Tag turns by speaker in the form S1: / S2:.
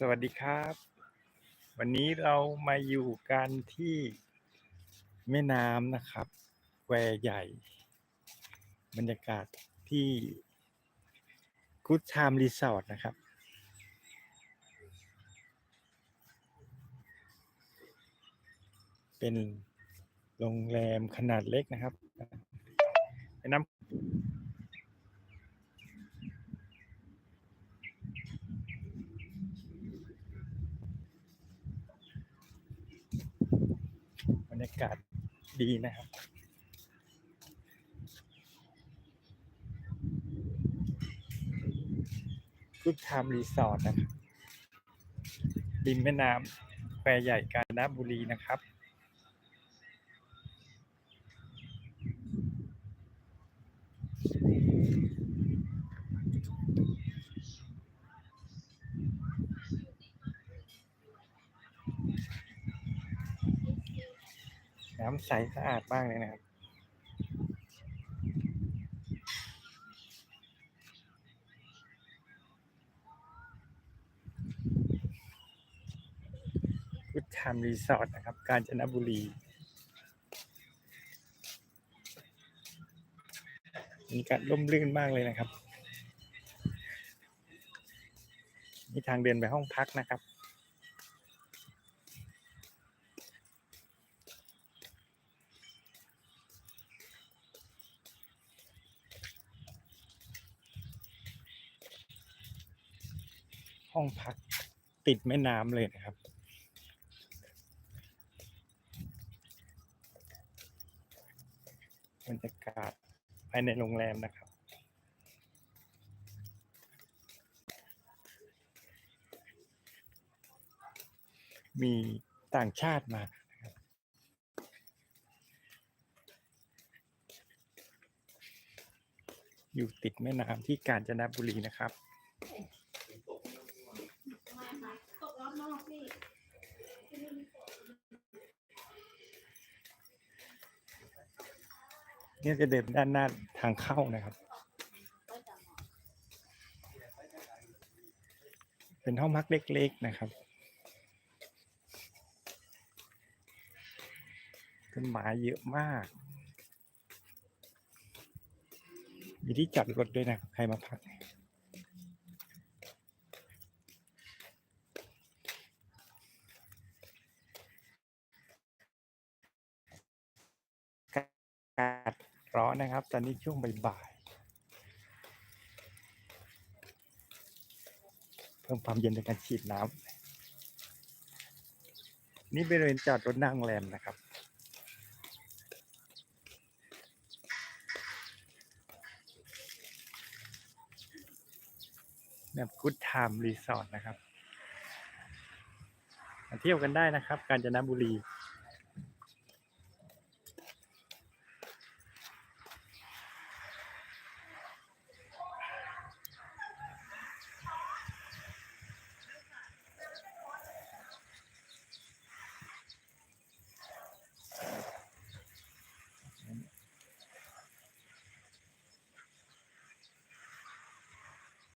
S1: สวัสดีครับ วันนี้เรามาอยู่กันที่แม่น้ำนะครับ แควใหญ่ บรรยากาศที่กู๊ดไทม์รีสอร์ทนะครับ เป็นโรงแรมขนาดเล็กนะครับแม่น้ำ บรรยากาศดีนะครับกุดไทม์รีสอร์ทนะครับริมแม่น้ำแควใหญ่กาญจนบุรีนะครับ น้ำใสสะอาดมากเลยนะครับพุทธามรีสอร์ทนะครับ กาญจนบุรีมีการร่มรื่นมากเลยนะครับมีทางเดินไปห้องพักนะครับ ห้องพักติดแม่น้ำเลยนะครับ บรรยากาศภายในโรงแรมนะครับ มีต่างชาติมาอยู่ติดแม่น้ำที่กาญจนบุรีนะครับ
S2: ไม่ค่ะตกรอบนอกพี่
S1: เนี่ยจะเดินด้านหน้าทางเข้านะครับ เป็นห้องพักเล็กๆนะครับต้นไม้เยอะมาก มีที่จอดรถด้วยนะ ใครมาพัก อากาศ ร้อนนะครับ ตอนนี้ช่วงบ่ายๆเพิ่มความเย็นในการฉีดน้ำนี่บริเวณจอดรถนั่งแรมนะครับแบบกูดไทม์รีสอร์ทนะครับ มาเที่ยวกันได้นะครับ กาญจนบุรี